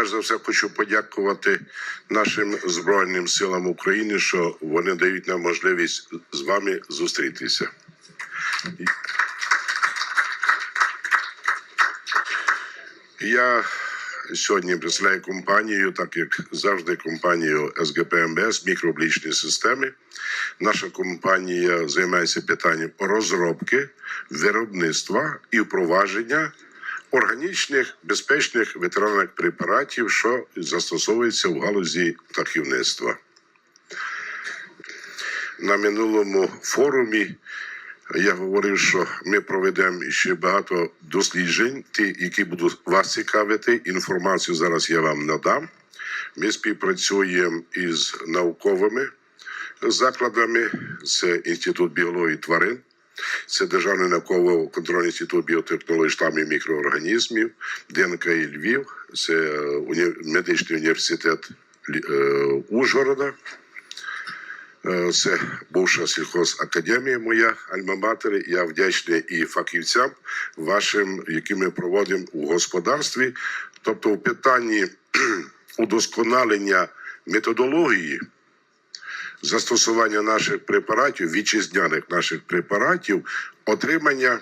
перш за все хочу подякувати нашим Збройним силам України, що вони дають нам можливість з вами зустрітися. Я сьогодні представляю компанію, так як завжди, компанію СГП МБС мікрооблічні системи. Наша компанія займається питанням розробки, виробництва і впровадження органічних безпечних ветеринарних препаратів, що застосовуються в галузі птахівництва. На минулому форумі я говорив, що ми проведемо ще багато досліджень, ті, які будуть вас цікавити. Інформацію зараз я вам надам. Ми співпрацюємо із науковими закладами. Це Інститут біології тварин, це Державний науково-контрольний інститут біотехнологій штамів мікроорганізмів, ДНК і Львів, це уні- медичний університет е, Ужгорода. Е, Це бувша сільхозакадемія моя альма-матер. Я вдячний і фахівцям вашим, які ми проводимо у господарстві. Тобто, в питанні удосконалення методології застосування наших препаратів, вітчизняних наших препаратів, отримання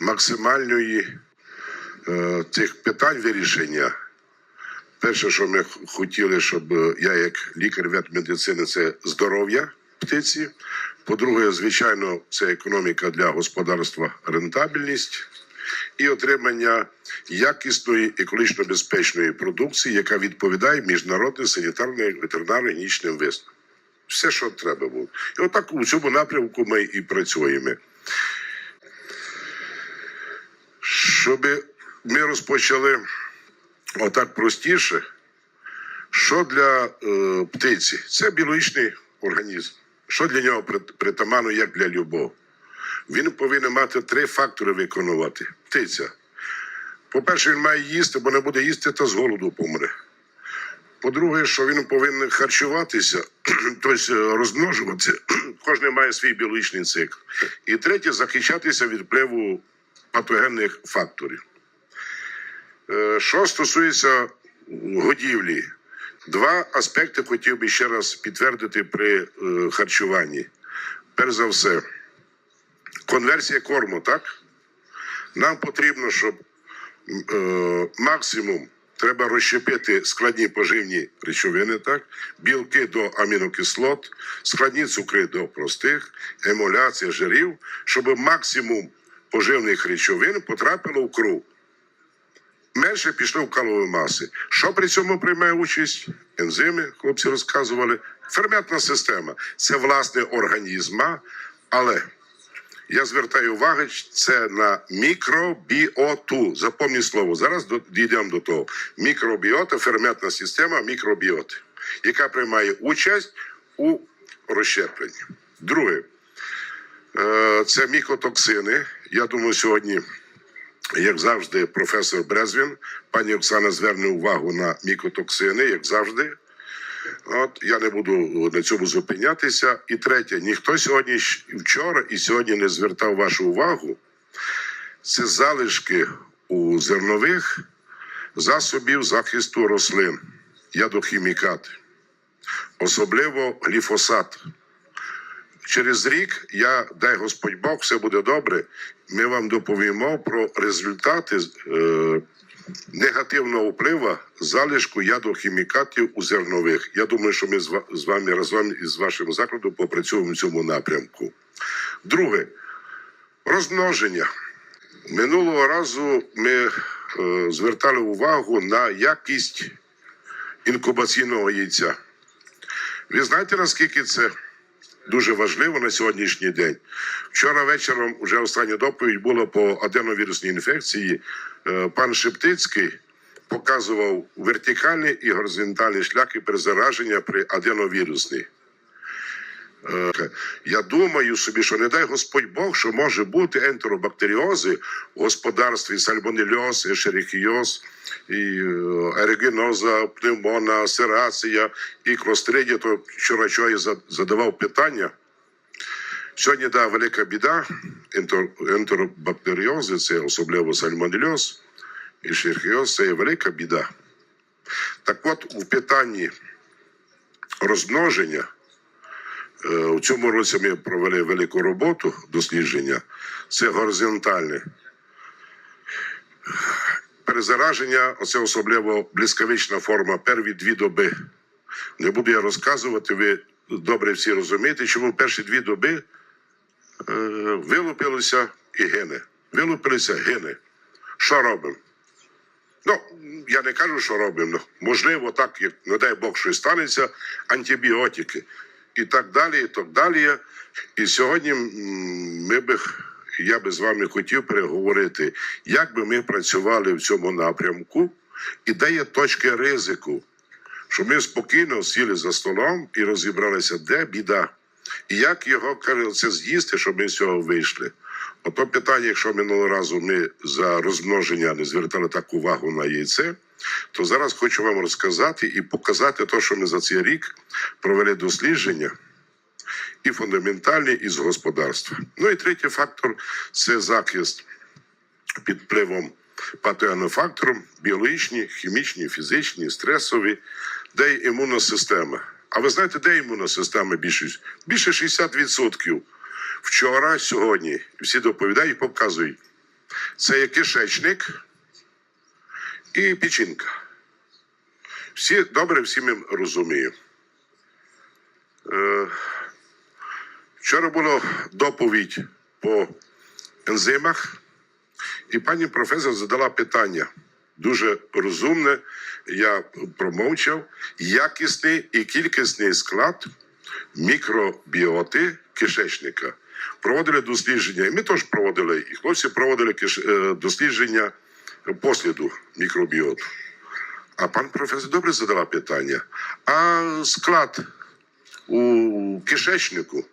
максимальної е, цих питань вирішення. Перше, що ми хотіли, щоб е, я, як лікар ветмедицини, це здоров'я птиці. По-друге, звичайно, це економіка для господарства, рентабельність і отримання якісної екологічно безпечної продукції, яка відповідає міжнародним санітарним ветеринарно-гігієнічним висновкам. Все, що треба було. І отак у цьому напрямку ми і працюємо. Щоб ми розпочали отак простіше. Що для е, птиці? Це біологічний організм. Що для нього прит- притаманно, як для любого? Він повинен мати три фактори виконувати. Птиця. По-перше, він має їсти, бо не буде їсти, то з голоду помре. По-друге, що він повинен харчуватися, тобто е, розмножуватися. Кожен має свій біологічний цикл. І третє захищатися від впливу патогенних факторів. Е, Що стосується годівлі, два аспекти хотів би ще раз підтвердити при е, харчуванні. Перш за все, конверсія корму, так? Нам потрібно, щоб максимум треба розщепити складні поживні речовини, так? білки до амінокислот, складні цукри до простих, емуляція жирів, щоб максимум поживних речовин потрапило в кров менше пішло в калові маси. Що при цьому приймає участь? Ензими, хлопці розказували. Ферментна система це власне організма, але я звертаю увагу, це на мікробіоту. Запомніть слово. Зараз дійдемо до того. Мікробіота, ферментна система мікробіоти, яка приймає участь у розщепленні. Друге, е, це мікотоксини. Я думаю, сьогодні як завжди, професор Брезвін, пані Оксана зверне увагу на мікотоксини, як завжди. От я не буду на цьому зупинятися. І третє, ніхто сьогодні вчора і сьогодні не звертав вашу увагу. Це залишки у зернових засобів захисту рослин, ядохімікати, особливо гліфосат. Через рік я, дай Господь Бог, все буде добре. Ми вам доповімо про результати е, негативного впливу залишку ядохімікатів у зернових. Я думаю, що ми з вами разом із вашим закладом попрацюємо в цьому напрямку. Друге, розмноження. Минулого разу ми е, звертали увагу на якість інкубаційного яйця. Ви знаєте, наскільки це дуже важливо на сьогоднішній день. Вчора вечором вже остання доповідь була по аденовірусній інфекції. Е, Пан Шептицький показував вертикальні і горизонтальні шляхи при зараження при аденовірусній. Е, Я думаю собі, що не дай Господь Бог, що може бути ентеробактеріози в господарстві сальмонельоз, ешерихіоз, і ерегіноза, пневмона, серація і клостридія. То вчора що я задавав питання. Сьогодні да, велика біда. ентер- Ентеробактеріози, це особливо сальмонельоз, і шерихіоз це є велика біда. Так от, у питанні розмноження, у цьому році ми провели велику роботу дослідження. Це горизонтальне. Перезараження, оце особливо блискавична форма, перві дві доби. Не буду я розказувати, ви добре всі розумієте, чому перші дві доби е, вилупилися і гине. Вилупилися, гине. Що робимо? Ну, я не кажу, що робимо. Ну, можливо, так, як не дай Бог, щось станеться, антибіотики і так далі, і так далі. І сьогодні ми би, я би з вами хотів переговорити, як би ми працювали в цьому напрямку, і де є точки ризику, щоб ми спокійно сіли за столом і розібралися, де біда, і як його кажуть, це з'їсти, щоб ми з цього вийшли. Ото питання, якщо минулого разу ми за розмноження не звертали так увагу на яйце, то зараз хочу вам розказати і показати те, що ми за цей рік провели дослідження і фундаментальні, і з господарства. Ну і третій фактор це захист під впливом патогенофактором, біологічні, хімічні, фізичні, стресові, де імунна система. А ви знаєте, де імунна система більше? Більше 60%. Вчора, сьогодні всі доповідають показують. Це є кишечник і печінка. Всі добре, всі ми розуміємо. Е, Вчора була доповідь по ензимах, і пані професор задала питання. Дуже розумне, я промовчав, якісний і кількісний склад мікробіоти кишечника. Проводили дослідження, і ми теж проводили, і хлопці проводили е, дослідження посліду мікробіоту. А пан професор добре задала питання. А склад у кишечнику,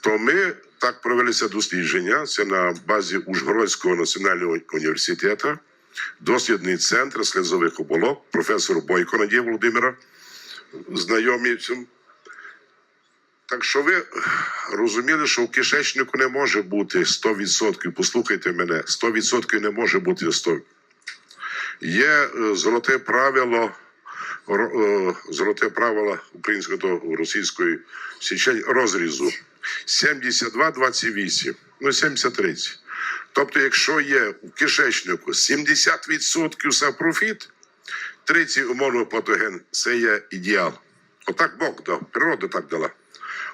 то ми так провелися дослідження. Це на базі Ужгородського національного університету, дослідний центр сльозових оболок, професор Бойко Надія Володимира, знайомі цим. Так що ви розуміли, що в кишечнику не може бути 100%. Послухайте мене, 100% не може бути 100%. Є е, золоте правило, е, золоте правило українського та російської січень розрізу 72-28, ну 70-30. Тобто, якщо є в кишечнику 70% сапрофіт, 30 умовно патоген це є ідеал. Отак Бог дав, природа так дала.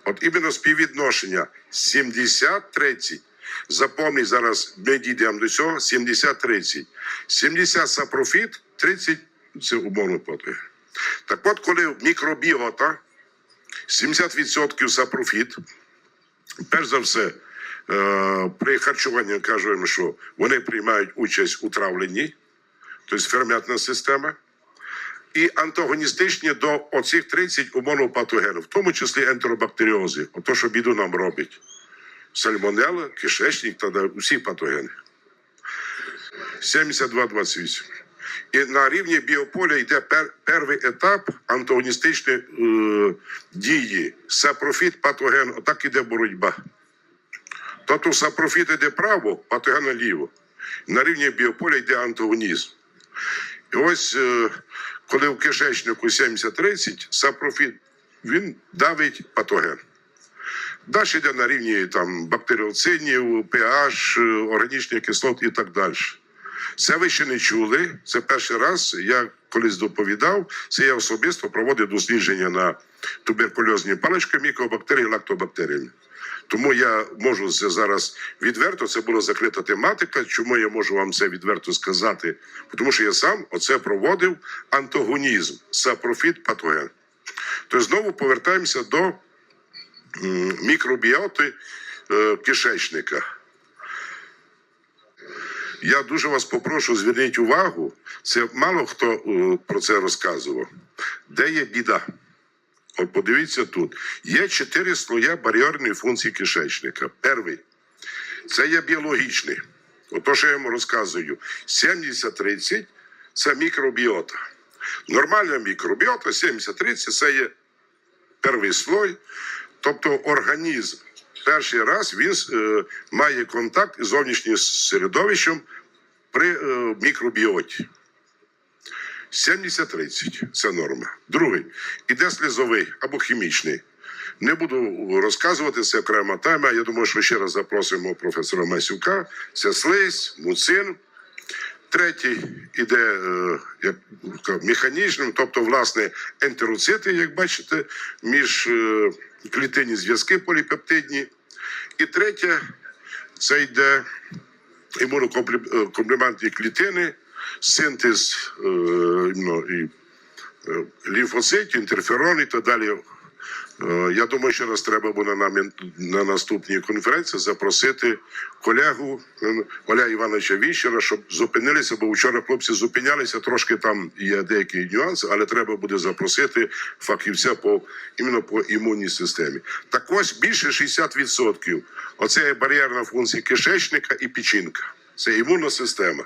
От іменно співвідношення 70-30. Запомніть зараз, ми дійдемо до цього, 70-30. 70 сапрофіт, 30 це умовно патоген. Так от, коли мікробіота 70% сапрофіт, перш за все, е, при харчуванні кажемо, що вони приймають участь у травленні, тобто ферментна система, і антагоністичні до оцих 30 умовно патогенів, в тому числі ентеробактеріози, ото що біду нам робить. Сальмонелла, кишечник та усі патогени. 72-28. І на рівні біополя йде пер, перший етап антагоністичної е, дії. Сапрофіт, патоген, отак іде боротьба. Тобто сапрофіт йде право, патоген наліво. На рівні біополя йде антагонізм. І ось е, коли в кишечнику 70-30, сапрофіт він давить патоген. Далі йде на рівні там, бактеріоцидів, pH, органічних кислот і так далі. Це ви ще не чули. Це перший раз. Я колись доповідав. Це я особисто проводив дослідження на туберкульозні палички, мікобактерії, лактобактерії. Тому я можу це зараз відверто. Це була закрита тематика. Чому я можу вам це відверто сказати? Тому що я сам оце проводив антагонізм, сапрофіт, патоген. То знову повертаємося до мікробіоти е, кишечника. Я дуже вас попрошу, зверніть увагу. Це мало хто е, про це розказував. Де є біда? От подивіться тут. Є чотири слоя бар'єрної функції кишечника. Перший це є біологічний. Ото, що я йому розказую, 70-30 це мікробіота. Нормальна мікробіота 70-30 це є перший слой, тобто організм. Перший раз він е, має контакт із зовнішнім середовищем при е, мікробіоті. 70-30 це норма. Другий іде слізовий або хімічний. Не буду розказувати, це окрема тема. Я думаю, що ще раз запросимо професора Масюка. Це слизь, муцин. Третій іде е, як механічним, тобто, власне, ентероцити, як бачите, між е, клітинні зв'язки поліпептидні. І третє це йде імунокомплементні клітини, синтез е, іменно, і, е, лімфоцитів, інтерферон і так далі. Е, Я думаю, що раз треба буде на, на наступній конференції запросити колегу Оля Івановича Віщера, щоб зупинилися, бо вчора хлопці зупинялися, трошки там є деякі нюанси, але треба буде запросити фахівця по іменно по імунній системі. Так ось більше 60% оце є бар'єрна функція кишечника і печінка. Це імунна система.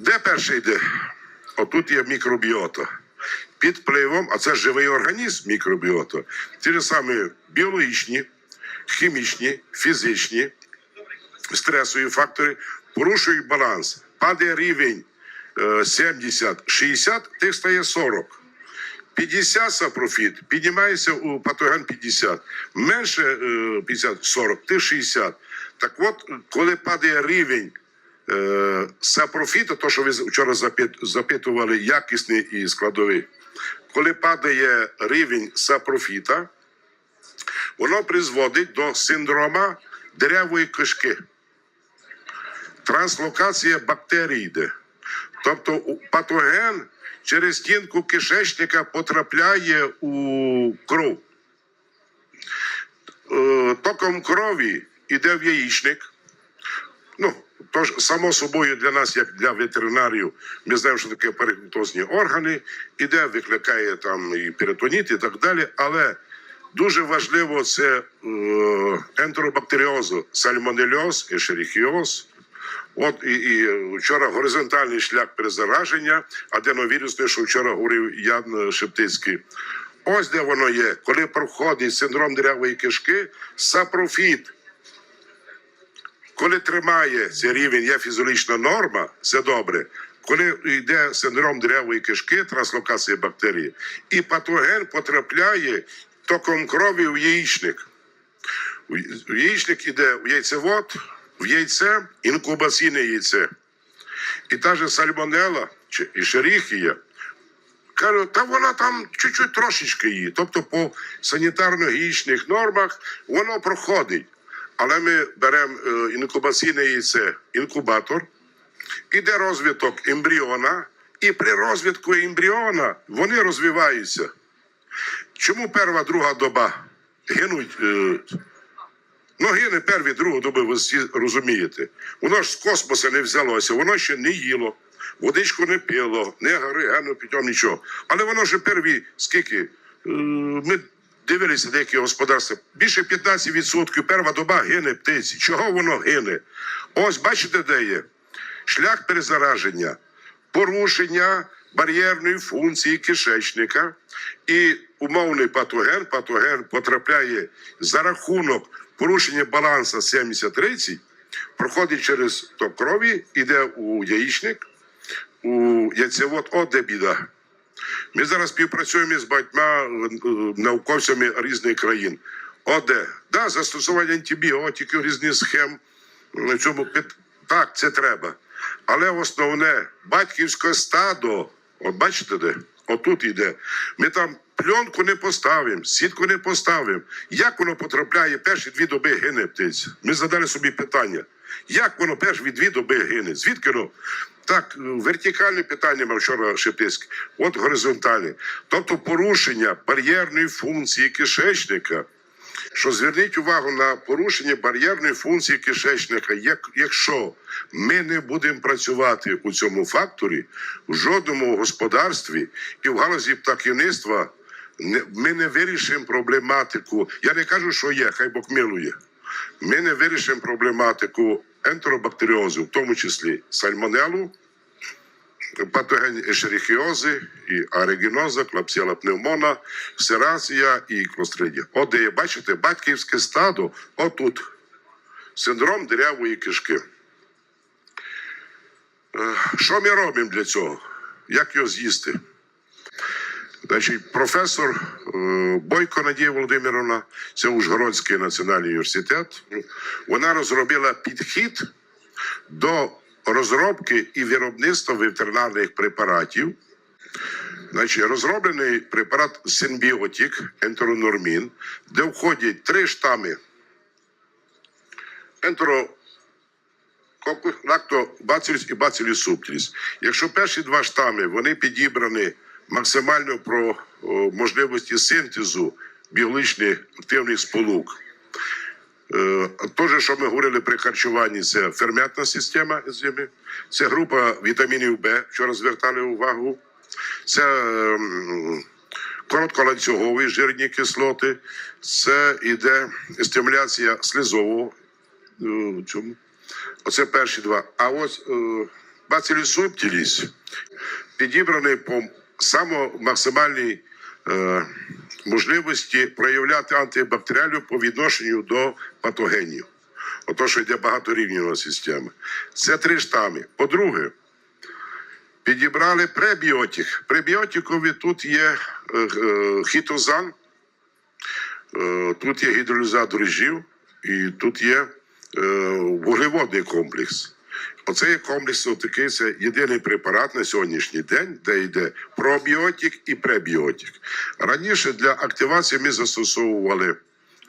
Де перше йде? Отут є мікробіота. Під впливом, а це живий організм мікробіота. Ті ж самі біологічні, хімічні, фізичні, стресові фактори порушують баланс. Падає рівень е, 70-60, тих стає 40. 50 сапрофіт, піднімається у патоген 50. Менше е, 50-40, ти 60. Так от, коли падає рівень е, сапрофіта, то, що ви вчора запитували, якісний і складовий, коли падає рівень сапрофіта, воно призводить до синдрома деревої кишки. Транслокація бактерій йде. Тобто патоген через стінку кишечника потрапляє у кров. Е, Током крові йде в яєчник. Ну, тож, само собою, для нас, як для ветеринарів, ми знаємо, що таке перекутозні органи, іде, викликає там і перитоніт, і так далі. Але дуже важливо це е, ентеробактеріозу, сальмонельоз, ешерихіоз. От і, і вчора горизонтальний шлях перезараження, аденовірусний, що вчора говорив Ян Шептицький. Ось де воно є. Коли проходить синдром деревої кишки, сапрофіт коли тримає цей рівень, є фізіологічна норма, це добре. Коли йде синдром деревої кишки, транслокація бактерії, і патоген потрапляє током крові в яєчник. В яєчник іде в яйцевод, в яйце, інкубаційне яйце. І та же сальмонела чи ішеріхія, Кажу, та вона там чуть-чуть трошечки її. Тобто по санітарно-гігієнічних нормах воно проходить. Але ми беремо е, інкубаційне яйце, інкубатор, іде розвиток ембріона, і при розвитку ембріона вони розвиваються. Чому перша, друга доба гинуть? Е, Ну, гине перві, другу доби, ви всі розумієте. Воно ж з космоса не взялося, воно ще не їло, водичку не пило, не гори, гену питом, нічого. Але воно ж перві, скільки? Е, Ми дивилися деякі господарства. Більше 15% перша доба гине птиці. Чого воно гине? Ось бачите, де є? Шлях перезараження, порушення бар'єрної функції кишечника і умовний патоген. Патоген потрапляє за рахунок порушення балансу 70-30, проходить через ток крові, іде у яєчник, у яйцевод, от де біда. Ми зараз співпрацюємо з багатьма е, е, науковцями різних країн. Оде, да, застосування антибіотиків, різних схем. чому так, це треба. Але основне батьківське стадо, от бачите де? Отут іде. Ми там пленку не поставимо, сітку не поставимо. Як воно потрапляє перші дві доби гине птиця? Ми задали собі питання. Як воно перші дві доби гине? Звідки воно? Так, е, вертикальне питання мав вчора Шептицький, от горизонтальне. Тобто порушення бар'єрної функції кишечника що зверніть увагу на порушення бар'єрної функції кишечника. Як, якщо ми не будемо працювати у цьому факторі, в жодному господарстві і в галузі птахівництва ми не вирішимо проблематику. Я не кажу, що є, хай Бог милує. Ми не вирішимо проблематику ентеробактеріозу, в тому числі сальмонелу, патогені ешерихіози, і арегіноза, клапсіла пневмона, серація і клостридія. От де є, бачите, батьківське стадо, отут. Синдром дирявої кишки. Е, Що ми робимо для цього? Як його з'їсти? Значить, професор е, Бойко Надія Володимировна, це Ужгородський національний університет. Вона розробила підхід до розробки і виробництва ветеринарних препаратів. Значить, розроблений препарат Синбіотік, ентеронормін, де входять три штами ентеро і бацилюс субтиліс. Якщо перші два штами вони підібрані максимально про о, можливості синтезу біологічних активних сполук. Е, То же, що ми говорили при харчуванні, це ферментна система ензими, це група вітамінів Б, вчора звертали увагу. Це ем, коротколанцюгові жирні кислоти, це іде стимуляція слизового е. Оце перші два. А ось е, Bacillus subtilis підібраний по само максимальній можливості проявляти антибактеріальну по відношенню до патогенів. Ото, що йде багаторівнєва система. Це три штами. По-друге, підібрали пребіотик. Пребіотикові тут є е, е, хітозан, е, тут є гідролізат дрожжів, і тут є вуглеводний комплекс. Оце є комплекс такий, це єдиний препарат на сьогоднішній день, де йде пробіотик і пребіотик. Раніше для активації ми застосовували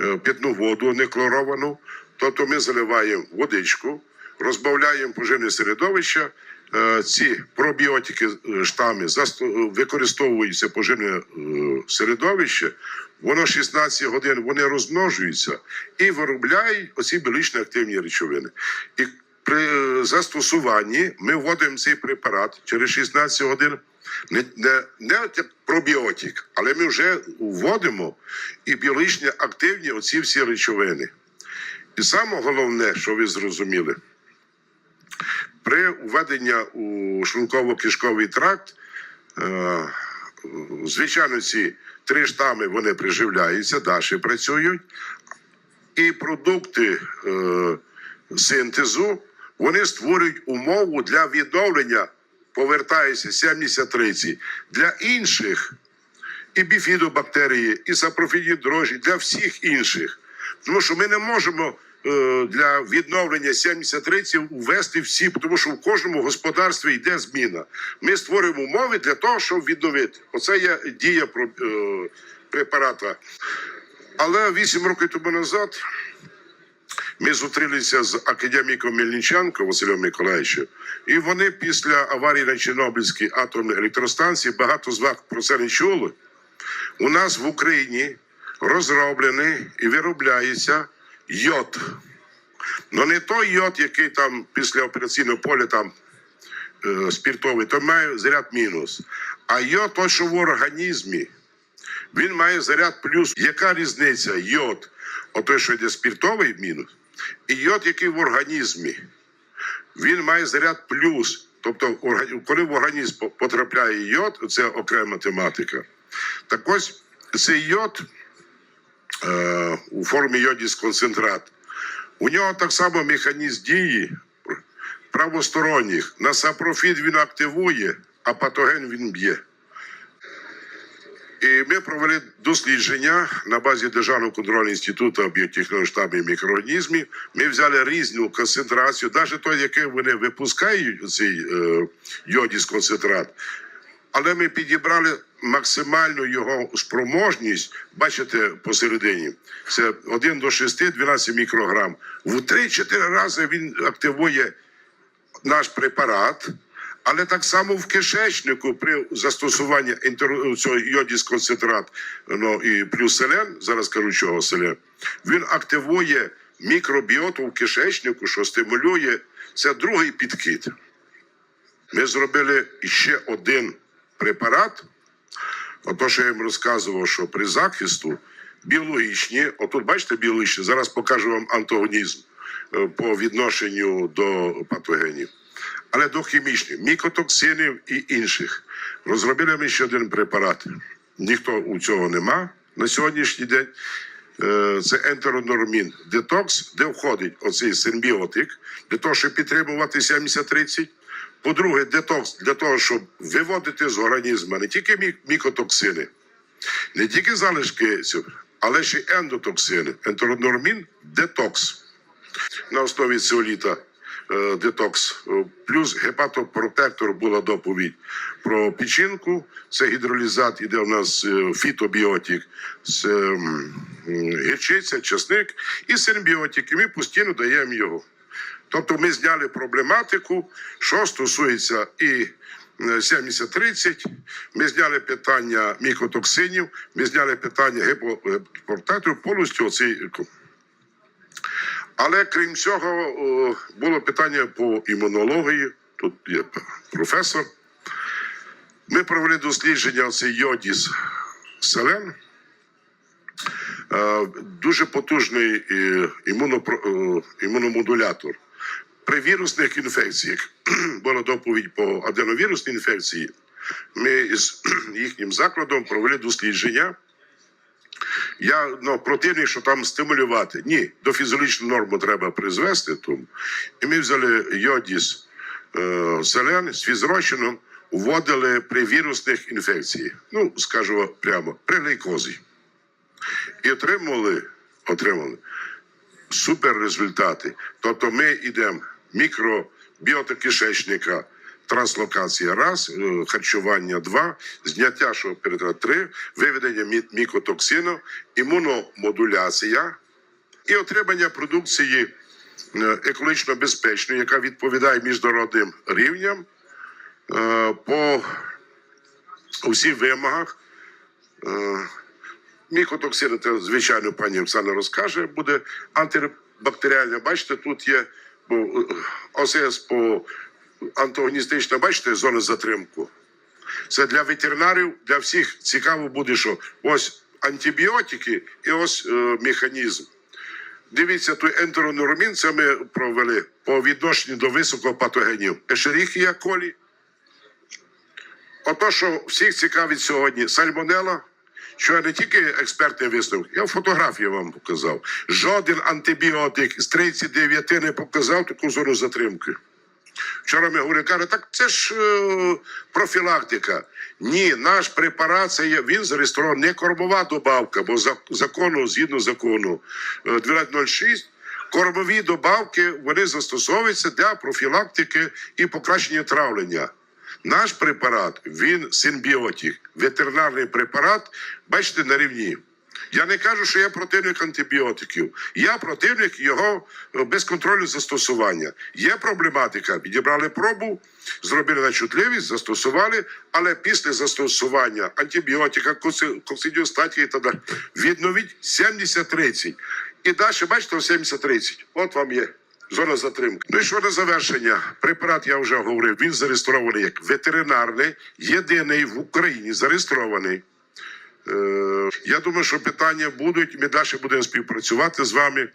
е, питну воду неклоровану, тобто ми заливаємо водичку, розбавляємо поживне середовище. е, Ці пробіотики е, штами використовуються поживне середовище, воно 16 годин вони розмножуються і виробляють оці біологічно активні речовини. І при застосуванні ми вводимо цей препарат через 16 годин. Не, не, не пробіотик, але ми вже вводимо і біологічно активні оці всі речовини. І саме головне, що ви зрозуміли, при введенні у шлунково-кишковий тракт, е, звичайно, ці три штами вони приживляються, далі працюють, і продукти е, синтезу вони створюють умову для відновлення, повертаюся 70-30, для інших і біфідобактерії, і сапрофідні дрожжі, для всіх інших. Тому що ми не можемо е, для відновлення 70-30 ввести всі, тому що в кожному господарстві йде зміна. Ми створюємо умови для того, щоб відновити. Оце є дія е, препарата. Але 8 років тому назад ми зустрілися з академіком Мельниченко Василем Миколаївичем, і вони після аварії на Чорнобильській атомній електростанції багато з вас про це не чули. У нас в Україні розроблений і виробляється йод. Ну не той йод, який там після операційного поля там е, спіртовий, то має заряд мінус. А йод, той, що в організмі, він має заряд плюс. Яка різниця? Йод, отой, що йде спіртовий мінус, і йод, який в організмі, він має заряд плюс. Тобто, коли в організм потрапляє йод, це окрема тематика. Так ось цей йод е, у формі йодіс концентрат. У нього так само механізм дії правосторонніх. На сапрофіт він активує, а патоген він б'є. І ми провели дослідження на базі Державного контрольного інституту біотехнології штабу і мікроорганізмів. Ми взяли різну концентрацію, навіть той, який вони випускають, цей е, йодіс концентрат. Але ми підібрали максимальну його спроможність, бачите, посередині. Це 1 до 6, 12 мікрограм. В 3-4 рази він активує наш препарат, але так само в кишечнику при застосуванні інтер... цього йодіс концентрат ну, і плюс зараз кажу, чого селен, він активує мікробіоту в кишечнику, що стимулює. Це другий підхід. Ми зробили ще один препарат. Ото, що я їм розказував, що при захисту біологічні, отут бачите біологічні, зараз покажу вам антагонізм е, по відношенню до патогенів, але до хімічних, мікотоксинів і інших. Розробили ми ще один препарат. Ніхто у цього нема на сьогоднішній день. Е, Це ентеронормін детокс, де входить оцей симбіотик, для того, щоб підтримувати 70-30. По-друге, детокс для того, щоб виводити з організму не тільки мікотоксини, не тільки залишки, але ще ендотоксини. Ентеронормін детокс на основі ціоліта детокс. Е, Плюс гепатопротектор була доповідь про печінку. Це гідролізат, іде у нас е, фітобіотик, це м, м, гірчиця, чесник і симбіотик. І ми постійно даємо його. Тобто ми зняли проблематику, що стосується і е, 70-30, ми зняли питання мікотоксинів, ми зняли питання гепопротекторів, повністю оцей але крім цього, було питання по імунології. Тут є професор. Ми провели дослідження цей йодіс селен. Е, Дуже потужний е, е, імуномодулятор. При вірусних інфекціях була доповідь по аденовірусній інфекції. Ми з їхнім закладом провели дослідження. Я ну, противник, що там стимулювати. Ні, до фізіологічної норми треба призвести. Тому. І ми взяли йодіс е, селен з фізрощином, вводили при вірусних інфекціях. Ну, скажу прямо, при глейкозі. І отримали, отримали супер результати. Тобто ми йдемо мікробіота кишечника, транслокація раз, е, харчування два, зняття що перед три, виведення мікотоксину, імуномодуляція і отримання продукції е, екологічно безпечної, яка відповідає міжнародним рівням е, по усіх вимогах. Мікотоксини, це звичайно пані Оксана розкаже, буде антибактеріальне. Бачите, тут є ОСС по антагоністична, бачите, зона затримку. Це для ветеринарів, для всіх цікаво буде, що ось антибіотики і ось е, механізм. Дивіться, той ентеронормін, це ми провели по відношенню до високопатогенів. Ешеріхія колі. Ото, що всіх цікавить сьогодні сальмонела, що я не тільки експертний висновок, я фотографії вам показав. Жоден антибіотик з 39 не показав таку зону затримки. Вчора ми говорили, каже, так це ж е, профілактика. Ні, наш препарат це є, він зареєстрований не кормова добавка, бо за, закону, згідно закону е, 1206, кормові добавки вони застосовуються для профілактики і покращення травлення. Наш препарат, він симбіотик, ветеринарний препарат, бачите, на рівні. Я не кажу, що я противник антибіотиків. Я противник його е, безконтрольного застосування. Є проблематика. Підібрали пробу, зробили на чутливість, застосували, але після застосування антибіотика, коксидіостатії та далі відновіть 70-30. І далі, бачите, 70-30. От вам є. Зона затримки. Ну і що на завершення? Препарат я вже говорив. Він зареєстрований як ветеринарний, єдиний в Україні зареєстрований. Е, Я думаю, що питання будуть. Ми далі будемо співпрацювати з вами.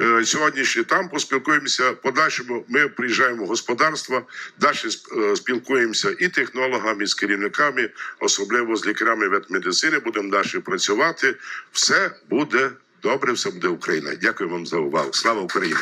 Е, Сьогодні ще там поспілкуємося. Подальшому ми приїжджаємо в господарство, далі е, спілкуємося і технологами, і з керівниками, особливо з лікарями ветмедицини. Будемо далі працювати. Все буде добре, все буде Україна. Дякую вам за увагу. Слава Україні!